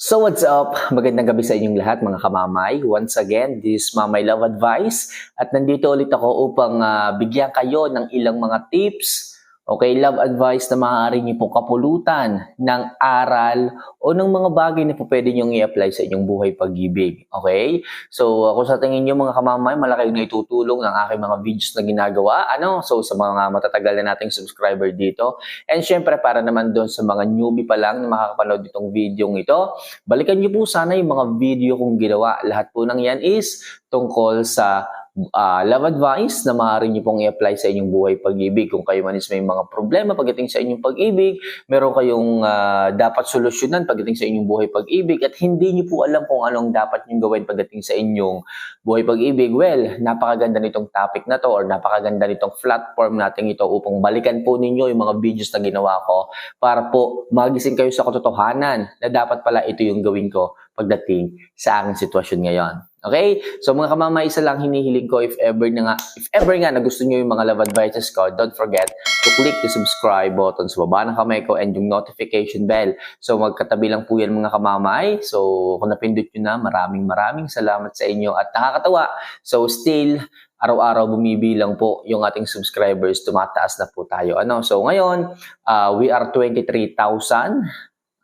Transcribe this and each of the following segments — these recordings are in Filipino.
So what's up? Magandang gabi sa inyong lahat mga kamamay. Once again, this is Mamay Love Advice at nandito ulit ako upang ah, bigyan kayo ng ilang mga tips, okay, love advice na maaari niyo pong kapulutan ng aral o ng mga bagay na po pwede niyong i-apply sa inyong buhay pag-ibig. Okay? So kung sa tingin niyo mga kamamay, malaki na itutulong ng aking mga videos na ginagawa. Ano? So sa mga matatagal na nating subscriber dito, And syempre, para naman doon sa mga newbie pa lang na makakapanood itong video ito, balikan niyo po sana yung mga video kong ginawa. Lahat po ng yan is tungkol sa ah, love advice na maaari niyo pong i-apply sa inyong buhay pag-ibig. Kung kayo man is may mga problema pagdating sa inyong pag-ibig, meron kayong ah, dapat solusyonan pagdating sa inyong buhay pag-ibig at hindi niyo po alam kung anong dapat niyo gawin pagdating sa inyong buhay pag-ibig. Well, napakaganda nitong topic na to or napakaganda nitong platform natin ito upang balikan po ninyo yung mga videos na ginawa ko para po magising kayo sa katotohanan na dapat pala ito yung gawin ko pagdating sa aking sitwasyon ngayon. Okay? So mga kamama, isa lang hinihiling ko if ever na nga, if ever nga na gusto nyo yung mga love advices ko, don't forget to click the subscribe button sa baba ng kamay ko and yung notification bell. So magkatabi lang po yan mga kamamay. So kung napindot nyo na, maraming maraming salamat sa inyo at nakakatawa. So still, araw-araw bumibilang po yung ating subscribers, tumataas na po tayo. Ano? So ngayon, uh, we are 23,000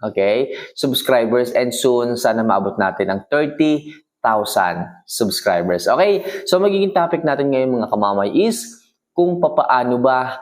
okay, subscribers and soon sana maabot natin ang 30,000 subscribers. Okay? So magiging topic natin ngayon mga kamamay is kung papaano ba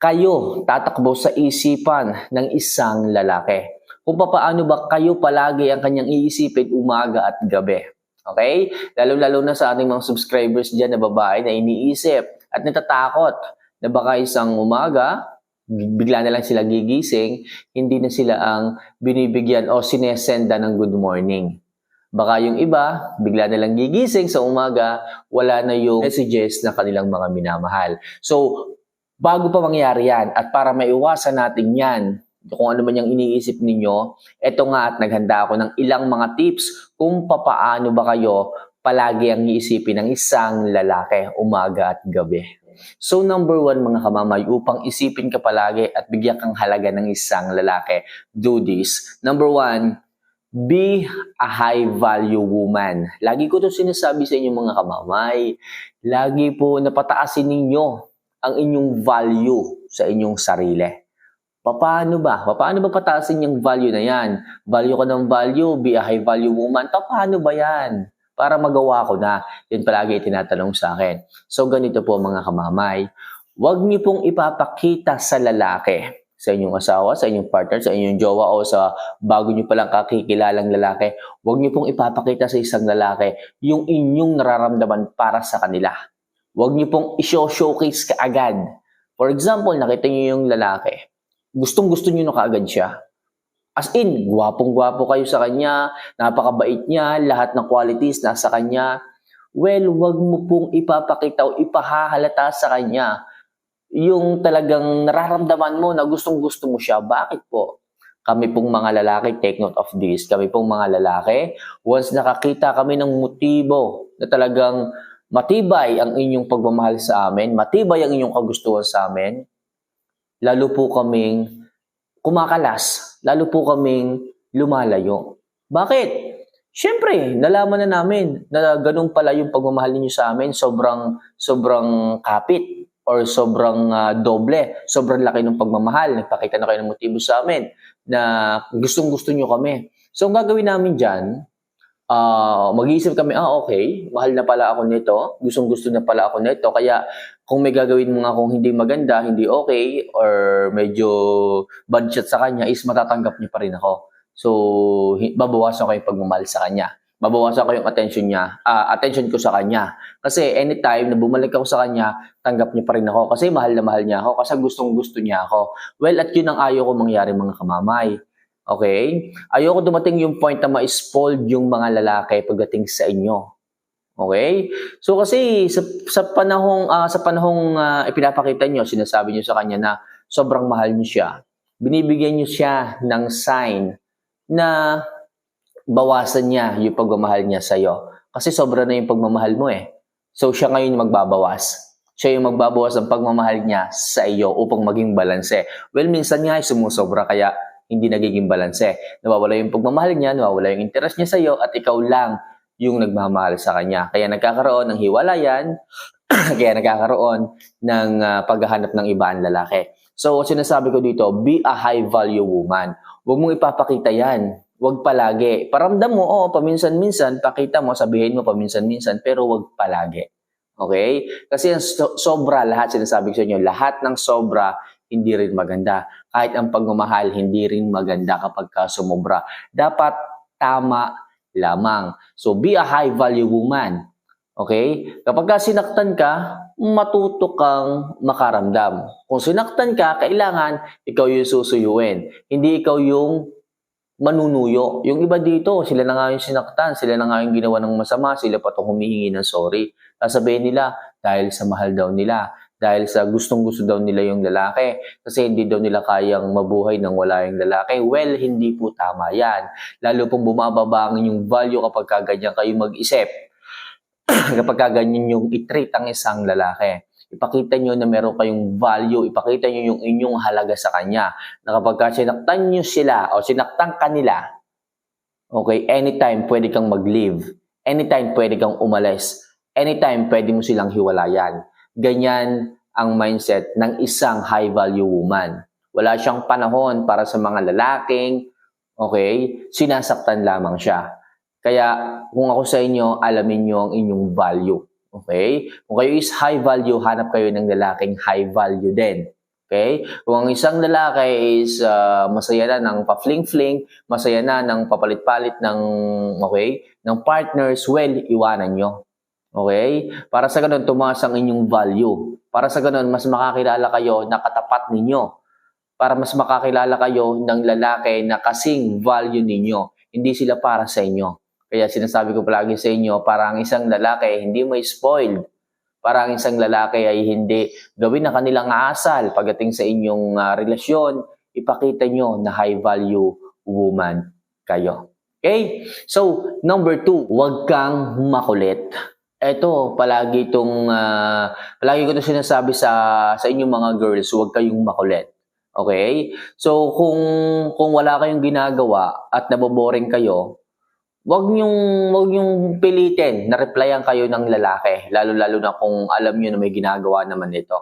kayo tatakbo sa isipan ng isang lalaki. Kung papaano ba kayo palagi ang kanyang iisipin umaga at gabi. Okay? Lalo-lalo na sa ating mga subscribers dyan na babae na iniisip at natatakot na baka isang umaga, bigla na lang sila gigising, hindi na sila ang binibigyan o sinesenda ng good morning. Baka yung iba, bigla na lang gigising sa umaga, wala na yung messages na kanilang mga minamahal. So, bago pa mangyari yan, at para maiwasan natin yan, kung ano man yung iniisip ninyo, eto nga at naghanda ako ng ilang mga tips kung papaano ba kayo palagi ang iisipin ng isang lalaki umaga at gabi. So number one mga kamamay, upang isipin ka palagi at bigyan kang halaga ng isang lalaki, do this. Number one, be a high value woman. Lagi ko to sinasabi sa inyo mga kamamay. Lagi po napataasin ninyo ang inyong value sa inyong sarili. Paano ba? Paano ba pataasin yung value na yan? Value ko ng value, be a high value woman. Paano ba yan? Para magawa ko na. Yun palagi tinatanong sa akin. So ganito po mga kamamay. Huwag niyo pong ipapakita sa lalaki, sa inyong asawa, sa inyong partner, sa inyong jowa o sa bago niyo palang kakikilalang lalaki, huwag niyo pong ipapakita sa isang lalaki yung inyong nararamdaman para sa kanila. Huwag niyo pong i-showcase kaagad. For example, nakita niyo yung lalaki, gustong gusto niyo na kaagad siya. As in, gwapong-gwapo kayo sa kanya, napakabait niya, lahat ng qualities nasa kanya. Well, wag mo pong ipapakita o ipahahalata sa kanya yung talagang nararamdaman mo na gustong-gusto mo siya. Bakit po? Kami pong mga lalaki, take note of this, kami pong mga lalaki, once nakakita kami ng motibo na talagang matibay ang inyong pagmamahal sa amin, matibay ang inyong kagustuhan sa amin, lalo po kaming kumakalas, lalo po kaming lumalayo. Bakit? Siyempre, nalaman na namin na ganun pala yung pagmamahal ninyo sa amin, sobrang sobrang kapit or sobrang ah, doble, sobrang laki ng pagmamahal. Nagpakita na kayo ng motibo sa amin na gustong-gusto nyo kami. So, ang gagawin namin dyan, ah mag-iisip kami, ah okay, mahal na pala ako nito, gustong-gusto na pala ako nito, kaya kung may gagawin mo nga kung hindi maganda, hindi okay, or medyo bad shot sa kanya, is matatanggap niya pa rin ako. So, babawasan ko yung pagmamahal sa kanya. Babawasan ko yung attention niya, ah attention ko sa kanya. Kasi anytime na bumalik ako sa kanya, tanggap niya pa rin ako. Kasi mahal na mahal niya ako, kasi gustong gusto niya ako. Well, at yun ang ayaw ko mangyari mga kamamay. Okay? Ayoko dumating yung point na ma-spoiled yung mga lalaki pagdating sa inyo. Okay? So kasi sa, sa panahong ah, sa panahong ah, ipinapakita niyo, sinasabi niyo sa kanya na sobrang mahal niyo siya. Binibigyan niyo siya ng sign na bawasan niya yung pagmamahal niya sa iyo. Kasi sobra na yung pagmamahal mo eh. So siya ngayon yung magbabawas. Siya yung magbabawas ng pagmamahal niya sa iyo upang maging balanse. Well, minsan nga ay sumusobra kaya hindi nagiging balanse. Nawawala yung pagmamahal niya, nawawala yung interest niya sa'yo, at ikaw lang yung nagmamahal sa kanya. Kaya nagkakaroon ng hiwalayan, kaya nagkakaroon ng ah, paghahanap ng ibang lalaki. So, sinasabi ko dito, be a high value woman. Huwag mong ipapakita yan. Huwag palagi. Paramdam mo, oo, paminsan-minsan, pakita mo, sabihin mo paminsan-minsan, pero huwag palagi. Okay? Kasi ang so- sobra lahat, sinasabi ko sa inyo, lahat ng sobra, hindi rin maganda. Kahit ang pagmamahal, hindi rin maganda kapag ka sumobra. Dapat tama lamang. So, be a high value woman. Okay? Kapag ka sinaktan ka, matuto kang makaramdam. Kung sinaktan ka, kailangan ikaw yung susuyuin. Hindi ikaw yung manunuyo. Yung iba dito, sila na nga yung sinaktan, sila na nga yung ginawa ng masama, sila pa itong humihingi ng sorry. Sasabihin nila, dahil sa mahal daw nila, dahil sa gustong-gusto daw nila yung lalaki, kasi hindi daw nila kayang mabuhay nang wala yung lalaki. Well, hindi po tama yan. Lalo pong bumababa ang inyong value kapag kaganyan kayo mag-isip. kapag kaganyan yung itreat ang isang lalaki. Ipakita nyo na meron kayong value, ipakita nyo yung inyong halaga sa kanya. Na kapag ka sinaktan nyo sila o sinaktan kanila, okay, anytime pwede kang mag-leave. Anytime pwede kang umalis. Anytime pwede mo silang hiwalayan. Ganyan ang mindset ng isang high-value woman. Wala siyang panahon para sa mga lalaking, okay, sinasaktan lamang siya. Kaya kung ako sa inyo, alamin nyo ang inyong value. Okay? Kung kayo is high value, hanap kayo ng lalaking high value din. Okay? Kung ang isang lalaki is ah, masaya na ng pa-fling-fling, masaya na ng papalit-palit ng, okay, ng partners, well, iwanan nyo. Okay? Para sa ganun, tumaas ang inyong value. Para sa ganun, mas makakilala kayo na katapat ninyo. Para mas makakilala kayo ng lalaki na kasing value ninyo. Hindi sila para sa inyo. Kaya sinasabi ko palagi sa inyo, para ang isang lalaki ay hindi may spoiled. Para ang isang lalaki ay hindi gawin na kanilang asal pagdating sa inyong ah, relasyon, ipakita nyo na high value woman kayo. Okay? So, number two, huwag kang makulit. Ito, palagi itong, ah, palagi ko ito sinasabi sa, sa inyong mga girls, huwag kayong makulit. Okay? So, kung, kung wala kayong ginagawa at naboboring kayo, Wag niyong wag niyong pilitin na replyan kayo ng lalaki, lalo-lalo na kung alam niyo na may ginagawa naman ito.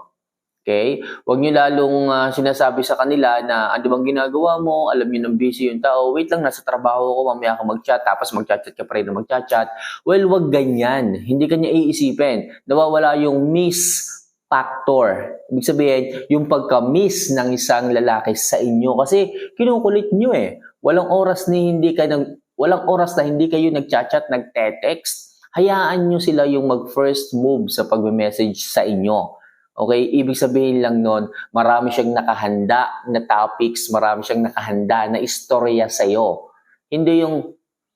Okay? Wag niyo lalong ah, sinasabi sa kanila na ano bang ginagawa mo, alam niyo nang busy yung tao, wait lang nasa trabaho ko, mamaya ka mag-chat, tapos mag-chat ka pa rin na mag-chat. Well, wag ganyan. Hindi kanya iisipin. Nawawala yung miss factor. Ibig sabihin, yung pagka-miss ng isang lalaki sa inyo kasi kinukulit nyo eh. Walang oras ni hindi ka nang walang oras na hindi kayo nagchat-chat, nagte-text, hayaan nyo sila yung mag-first move sa pag-message sa inyo. Okay? Ibig sabihin lang nun, marami siyang nakahanda na topics, marami siyang nakahanda na istorya sa'yo. Hindi yung,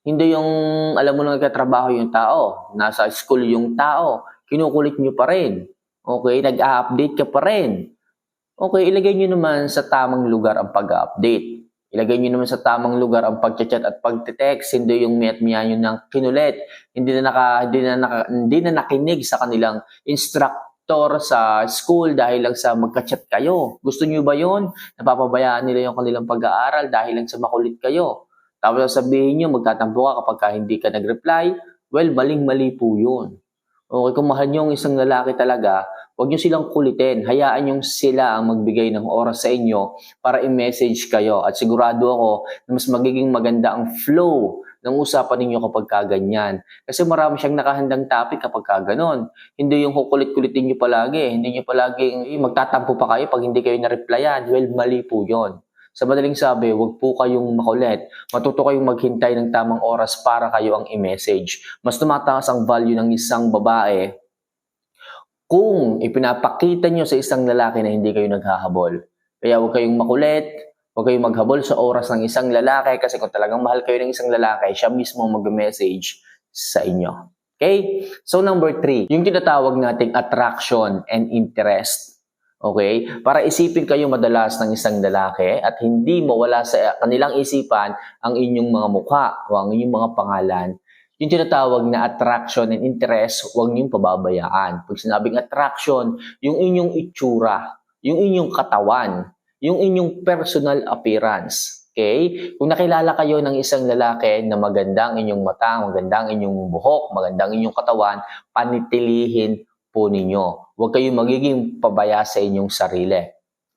hindi yung, alam mo lang nagkatrabaho yung tao, nasa school yung tao, kinukulit nyo pa rin. Okay? Nag-a-update ka pa rin. Okay, ilagay nyo naman sa tamang lugar ang pag-update. Ilagay nyo naman sa tamang lugar ang pag-chat at pag-text, hindi yung met miya nyo ng kinulit, hindi na, naka, hindi, na naka, hindi na nakinig sa kanilang instructor sa school dahil lang sa magka-chat kayo. Gusto nyo ba yon? Napapabayaan nila yung kanilang pag-aaral dahil lang sa makulit kayo. Tapos sabihin nyo, magtatampo ka kapag ka hindi ka nag-reply, well, maling-mali po yun. Okay, kung mahal nyo ang isang lalaki talaga, huwag nyo silang kulitin. Hayaan nyo sila ang magbigay ng oras sa inyo para i-message kayo. At sigurado ako na mas magiging maganda ang flow ng usapan ninyo kapag kaganyan. Kasi marami siyang nakahandang topic kapag kaganon. Hindi yung kukulit-kulitin nyo palagi. Hindi nyo palagi eh, magtatampo pa kayo pag hindi kayo na-replyan. Well, mali po yon. Sa madaling sabi, huwag po kayong makulit. Matuto kayong maghintay ng tamang oras para kayo ang i-message. Mas tumataas ang value ng isang babae kung ipinapakita nyo sa isang lalaki na hindi kayo naghahabol. Kaya huwag kayong makulit, huwag kayong maghabol sa oras ng isang lalaki kasi kung talagang mahal kayo ng isang lalaki, siya mismo mag-message sa inyo. Okay? So number three, yung tinatawag nating attraction and interest. Okay? Para isipin kayo madalas ng isang lalaki at hindi mawala sa kanilang isipan ang inyong mga mukha o ang inyong mga pangalan. Yung tinatawag na attraction and interest, huwag niyong pababayaan. Pag sinabing attraction, yung inyong itsura, yung inyong katawan, yung inyong personal appearance. Okay? Kung nakilala kayo ng isang lalaki na magandang inyong mata, magandang inyong buhok, magandang inyong katawan, panitilihin po ninyo. Huwag kayong magiging pabaya sa inyong sarili.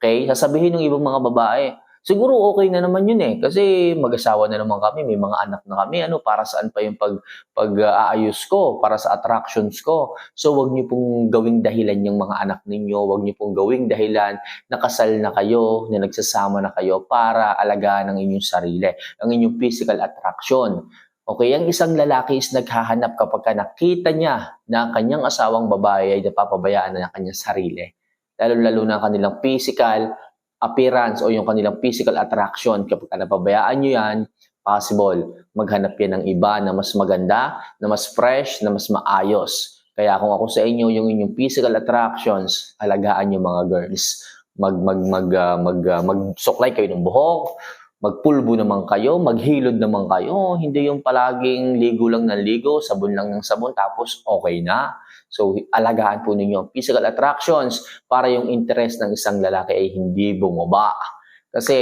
Okay? Sasabihin ng ibang mga babae, siguro okay na naman yun eh. Kasi mag-asawa na naman kami, may mga anak na kami. Ano, para saan pa yung pag, pag-aayos ko, para sa attractions ko. So, wag niyo pong gawing dahilan yung mga anak ninyo. Wag niyo pong gawing dahilan nakasal na kayo, na nagsasama na kayo para alagaan ang inyong sarili, ang inyong physical attraction. Okay, ang isang lalaki is naghahanap kapag ka nakita niya na ang kanyang asawang babae ay napapabayaan na ng kanyang sarili. Lalo-lalo na ang kanilang physical appearance o yung kanilang physical attraction. Kapag ka napabayaan nyo yan, possible maghanap yan ng iba na mas maganda, na mas fresh, na mas maayos. Kaya kung ako sa inyo, yung inyong physical attractions, alagaan nyo mga girls. Mag, mag, mag, ah, mag, ah, magsuklay kayo ng buhok, magpulbo naman kayo, maghilod naman kayo. Hindi yung palaging ligo lang ng ligo, sabon lang ng sabon, tapos okay na. So, alagaan po ninyo ang physical attractions para yung interest ng isang lalaki ay hindi bumaba. Kasi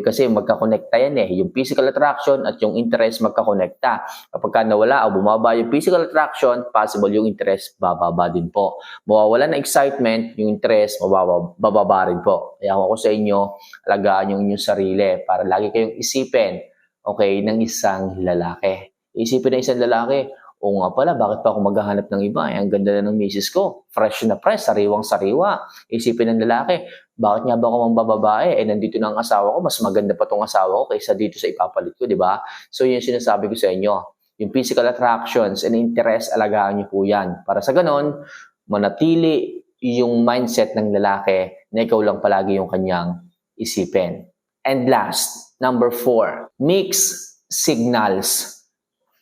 kasi magkakonekta yan eh. Yung physical attraction at yung interest magkakonekta. Kapag ka nawala o bumaba yung physical attraction, possible yung interest bababa din po. Mawawala na excitement, yung interest mababa, bababa rin po. Kaya ako sa inyo, alagaan yung inyong sarili para lagi kayong isipin okay, ng isang lalaki. Isipin ng isang lalaki, o nga pala, bakit pa ako maghahanap ng iba? Eh, ang ganda na ng misis ko. Fresh na fresh, sariwang sariwa. Isipin ng lalaki, bakit nga ba ako mambababae? Eh, nandito na ang asawa ko, mas maganda pa tong asawa ko kaysa dito sa ipapalit ko, di ba? So, yun sinasabi ko sa inyo. Yung physical attractions and interest, alagaan niyo po yan. Para sa ganon, manatili yung mindset ng lalaki na ikaw lang palagi yung kanyang isipin. And last, number four, mix signals.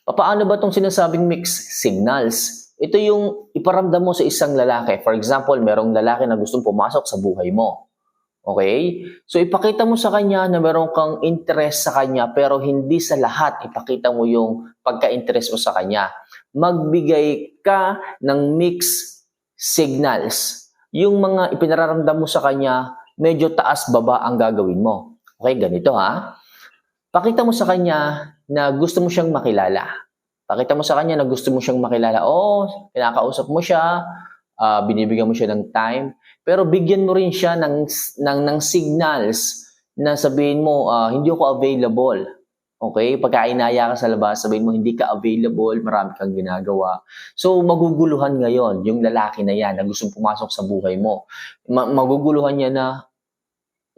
Paano ba itong sinasabing mixed signals? Ito yung iparamdam mo sa isang lalaki. For example, merong lalaki na gustong pumasok sa buhay mo. Okay? So ipakita mo sa kanya na meron kang interest sa kanya pero hindi sa lahat ipakita mo yung pagka-interest mo sa kanya. Magbigay ka ng mixed signals. Yung mga ipinararamdam mo sa kanya, medyo taas-baba ang gagawin mo. Okay, ganito ha. Pakita mo sa kanya na gusto mo siyang makilala. Pakita mo sa kanya na gusto mo siyang makilala. Oo, kinakausap mo siya, ah, binibigyan mo siya ng time, pero bigyan mo rin siya ng, ng, ng signals na sabihin mo, ah, hindi ako available. Okay? Pagka inaya ka sa labas, sabihin mo, hindi ka available, marami kang ginagawa. So, maguguluhan ngayon yung lalaki na yan na gustong pumasok sa buhay mo. Ma- maguguluhan niya na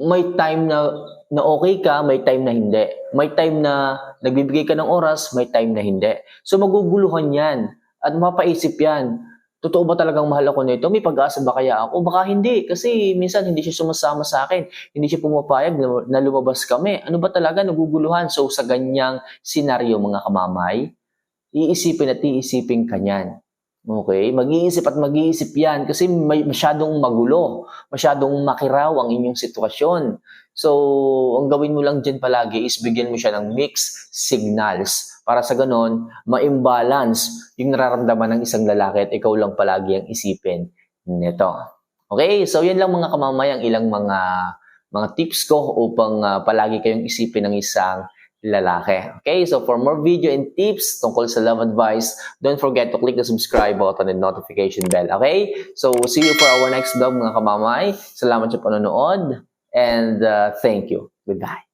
may time na na okay ka, may time na hindi. May time na nagbibigay ka ng oras, may time na hindi. So maguguluhan yan at mapaisip yan. Totoo ba talagang mahal ako nito? May pag-asa ba kaya ako? Baka hindi kasi minsan hindi siya sumasama sa akin. Hindi siya pumapayag na, lumabas kami. Ano ba talaga naguguluhan? So sa ganyang senaryo mga kamamay, iisipin at iisipin ka niyan. Okay? Mag-iisip at mag-iisip yan kasi may masyadong magulo, masyadong makiraw ang inyong sitwasyon. So, ang gawin mo lang dyan palagi is bigyan mo siya ng mixed signals para sa ganon, ma-imbalance yung nararamdaman ng isang lalaki at ikaw lang palagi ang isipin nito. Okay? So, yan lang mga kamamayang ilang mga mga tips ko upang ah, palagi kayong isipin ng isang lalaki. Okay, so for more video and tips tungkol sa love advice, don't forget to click the subscribe button and notification bell. Okay, so see you for our next vlog mga kamamay. Salamat sa panonood and uh, thank you. Goodbye.